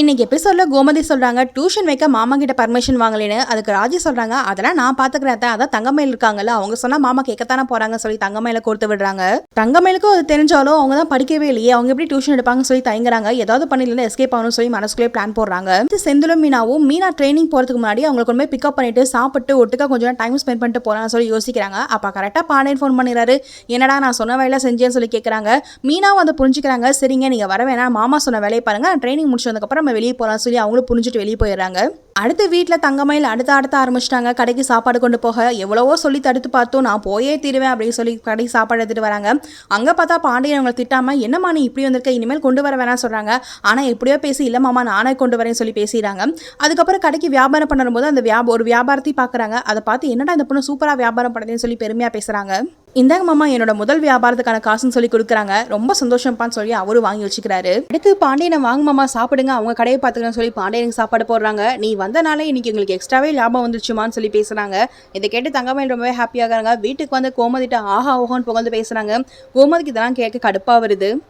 இன்னைக்கு எபிசோட்ல கோமதி சொல்றாங்க டியூஷன் வைக்க மாமா கிட்ட பர்மிஷன் வாங்கலேன்னு அதுக்கு ராஜி சொல்றாங்க அதெல்லாம் நான் பாத்துக்கிறேன் அத்தை. அதான் தங்கமயில் இருக்காங்கல்ல அவங்க சொன்னா மாமா கேட்கத்தானே போறாங்க சொல்லி தங்கமயில கொடுத்து விடுறாங்க. தங்கமயிலுக்கும் அது தெரிஞ்சாலும் அவங்க தான் படிக்கவே இல்லையே அவங்க எப்படி டியூஷன் எடுப்பாங்கன்னு சொல்லி தயங்குறாங்க. ஏதாவது பண்ணில எஸ்கேப் ஆகணும்னு சொல்லி மனசுக்குள்ளே பிளான் போடுறாங்க. இது செந்திலும் மீனாவும் மீனா ட்ரைனிங் போறதுக்கு முன்னாடி அவங்க கொண்டு போய் பிக்கப் பண்ணிட்டு சாப்பிட்டு ஒட்டுக்கா கொஞ்சம் டைம் ஸ்பெண்ட் பண்ணிட்டு போறான்னு சொல்லி யோசிக்கிறாங்க. அப்ப கரெக்டா பாண்டியன் ஃபோன் பண்ணிடுறாரு என்னடா நான் சொன்ன வேலை செஞ்சேன்னு சொல்லி கேட்குறாங்க மீனாவும் அதை புரிஞ்சுக்கிறாங்க. சரிங்க நீங்கள் வர வேணாம். மாமா சொன்ன வேலையை பாருங்க. ட்ரைனிங் முடிச்சதுக்கப்புறம் நம்ம வெளியே போகலாம் சொல்லி அவங்களும் புரிஞ்சுட்டு வெளியே போயிடுறாங்க. அடுத்து வீட்டில் தங்கமயில் அடுத்த அடுத்த ஆரம்பிச்சிட்டாங்க. கடைக்கு சாப்பாடு கொண்டு போக எவ்வளவோ சொல்லி தடுத்து பார்த்தோம். நான் போயே தீருவேன் அப்படின்னு சொல்லி கடைக்கு சாப்பாடு எடுத்துட்டு வராங்க. அங்கே பார்த்தா பாண்டியன் அவங்களை திட்டாமல் என்னம்மா நீ இப்படி வந்திருக்க? இனிமேல் கொண்டு வர வேணாம் சொல்கிறாங்க ஆனால் எப்படியோ பேசி இல்லை மாமா நானே கொண்டு வரேன்னு சொல்லி பேசிடுறாங்க. அதுக்கப்புறம் கடைக்கு வியாபாரம் பண்ணும்போது அந்த வியாபார ஒரு வியாபாரத்தையும் பார்க்குறாங்க. அதை பார்த்து என்னடா இந்த பொண்ணு சூப்பராக வியாபாரம் பண்ணுதுன்னு சொல்லி பெருமையாக பேசுகிறாங்க இந்தாங்க மாமா என்னோட முதல் வியாபாரத்துக்கான காசுன்னு சொல்லி கொடுக்குறாங்க. ரொம்ப சந்தோஷம்ப்பான்னு சொல்லி அவரும் வாங்கி வச்சுக்கிறாரு. அடுத்து பாண்டியனை வாங்க மாமா சாப்பிடுங்க அவங்க கடையை பார்த்துக்கன்னு சொல்லி பாண்டியனுக்கு சாப்பாடு போடுறாங்க. நீ வந்தனாலே இன்னைக்கு எங்களுக்கு எக்ஸ்ட்ராவே லாபம் வந்துருச்சுமான்னு சொல்லி பேசுறாங்க. இதை கேட்டு தங்கமயில் ரொம்பவே ஹாப்பியாகிறாங்க வீட்டுக்கு வந்து கோமதிட்ட ஆஹா ஓஹோன்னு புகழ்ந்து பேசுறாங்க. கோமதிக்கு இதெல்லாம் கேட்க கடுப்பாக வருது.